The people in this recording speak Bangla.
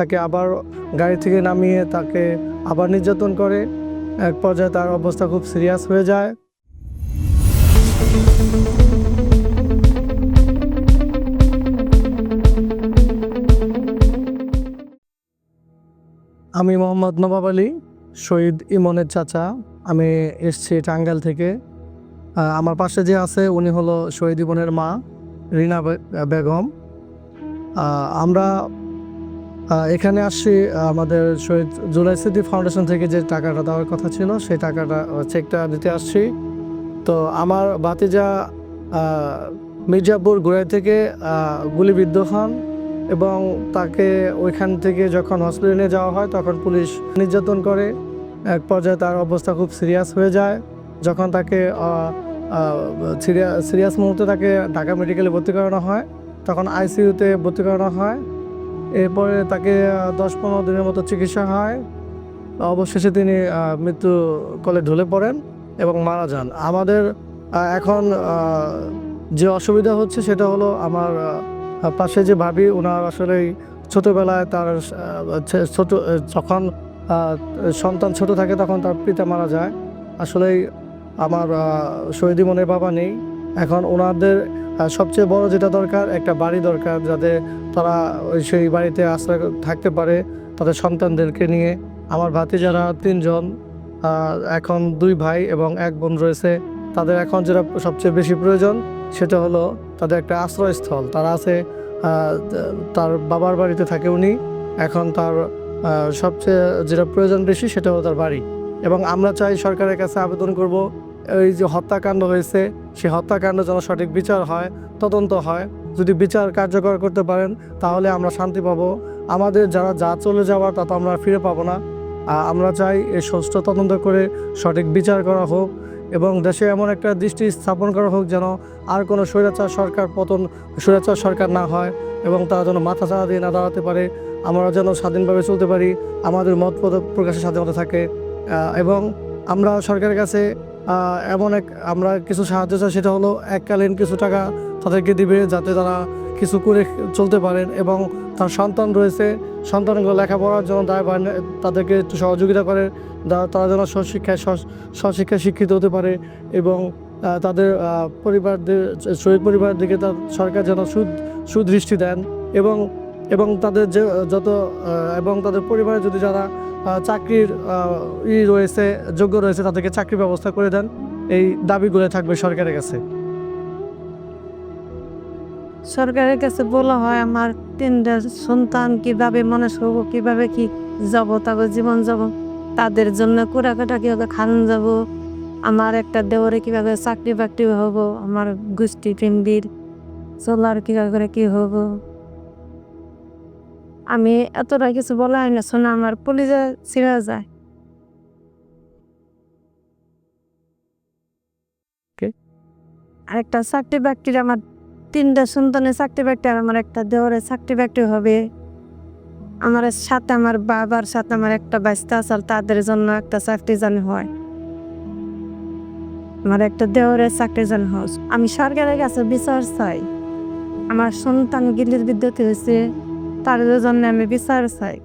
তাকে আবার গাড়ি থেকে নামিয়ে তাকে আবার নির্যাতন করে। এক পর্যায়ে তার অবস্থা খুব সিরিয়াস হয়ে যায়। আমি মোহাম্মদ নবাব আলী, শহীদ ইমনের চাচা। আমি এসছি টাঙ্গাইল থেকে। আমার পাশে যে আছে, উনি হলো শহীদ ইমনের মা, রিনা বেগম। আমরা এখানে আসছি আমাদের শহীদ জুলাই স্মৃতি ফাউন্ডেশন থেকে যে টাকাটা দেওয়ার কথা ছিল, সেই টাকাটা চেকটা দিতে আসছি। তো আমার বাতিজা মির্জাপুর গোড়াই থেকে গুলিবিদ্ধ হন এবং তাকে ওইখান থেকে যখন হসপিটালে যাওয়া হয়, তখন পুলিশ নির্যাতন করে। এক পর্যায়ে তার অবস্থা খুব সিরিয়াস হয়ে যায়। যখন তাকে সিরিয়াস মুহূর্তে তাকে ঢাকা মেডিকেলে ভর্তি করানো হয়, তখন আইসিইউতে ভর্তি করানো হয়। এরপরে তাকে দশ পনেরো দিনের মতো চিকিৎসা হয়। অবশেষে তিনি মৃত্যু কলে ঢলে পড়েন এবং মারা যান। আমাদের এখন যে অসুবিধা হচ্ছে সেটা হলো আমার পাশে যে ভাবি ওনার আসলে ছোটোবেলায় তার ছোট, যখন সন্তান ছোট থাকে তখন তার পিতা মারা যায়। আসলেই আমার শহীদি মনের বাবা নেই। এখন ওনাদের সবচেয়ে বড় যেটা দরকার, একটা বাড়ি দরকার যাতে তারা ওই সেই বাড়িতে আশ্রয় থাকতে পারে তাদের সন্তানদেরকে নিয়ে। আমার ভাতি যারা তিনজন এখন দুই ভাই এবং এক বোন রয়েছে, তাদের এখন যেটা সবচেয়ে বেশি প্রয়োজন সেটা হলো তাদের একটা আশ্রয়স্থল। তারা আছে তার বাবার বাড়িতে থাকে উনি, এখন তার সবচেয়ে যেটা প্রয়োজন বেশি সেটা হলো তার বাড়ি। এবং আমরা চাই সরকারের কাছে আবেদন করব এই যে হত্যাকাণ্ড হয়েছে সেই হত্যাকাণ্ড যেন সঠিক বিচার হয়, তদন্ত হয়। যদি বিচার কার্যকর করতে পারেন, তাহলে আমরা শান্তি পাবো। আমাদের যারা যা চলে যাওয়ার, তা তো আমরা ফিরে পাবো না। আমরা চাই এই সুষ্ঠু তদন্ত করে সঠিক বিচার করা হোক এবং দেশে এমন একটা দৃষ্টি স্থাপন করা হোক যেন আর কোনো স্বৈরাচার সরকার, পতন, স্বৈরাচার সরকার না হয় এবং তারা যেন মাথা চাড়া দিয়ে না দাঁড়াতে পারে। আমরা যেন স্বাধীনভাবে চলতে পারি, আমাদের মত প্রকাশের স্বাধীনতা থাকে। এবং আমরা সরকারের কাছে এমন এক আমরা কিছু সাহায্য চাই, সেটা হলো এককালীন কিছু টাকা তাদেরকে দিবে যাতে তারা কিছু করে চলতে পারেন এবং তার সন্তান রয়েছে, সন্তানগুলো লেখাপড়ার জন্য দায় তাদেরকে একটু সহযোগিতা করে তারা যেন স্বশিক্ষায় স্ব- স্বশিক্ষায় শিক্ষিত হতে পারে এবং তাদের পরিবারদের, শহীদ পরিবারের দিকে তার সরকার যেন সুদ, সুদৃষ্টি দেন এবং এবং তাদের যে, যত এবং তাদের পরিবারে যদি যারা চাকরির ই রয়েছে, যোগ্য রয়েছে, তাদেরকে চাকরি ব্যবস্থা করে দেন। এই দাবিগুলো থাকবে সরকারের কাছে। সরকারের কাছে বলা হয়, আমার তিনটা সন্তান কীভাবে মানুষ হব, কীভাবে কি যাব তবে জীবন যাব, তাদের জন্য কুড়াকাটা কীভাবে খান যাব, আমার একটা দেওয়ারে কীভাবে চাকরি বাকরি হব, আমার গোষ্ঠী ফ্যামিলির চলার কীভাবে করে কি হব আমি এতটা কিছু বলা হয় না শোনা আমার পুলিশে ছিঁড়া যায়। আরেকটা চাকরি বাকরির আমার তিনটা সন্তানের চাকরি বাকরি আর আমার একটা দেওয়ারের চাকরি বাকরি হবে। আমার সাথে আমার বাবার সাথে আমার একটা বাচ্চা আছে তাদের জন্য একটা চাকরি জানি হয়। আমার একটা দেওয়ারের চাকরি জানি হয়। আমি সরকারের কাছে বিচার চাই। আমার সন্তান গিলির বিদ্যুৎ হয়েছে। তাদের জন্য আমি বিচার চাই।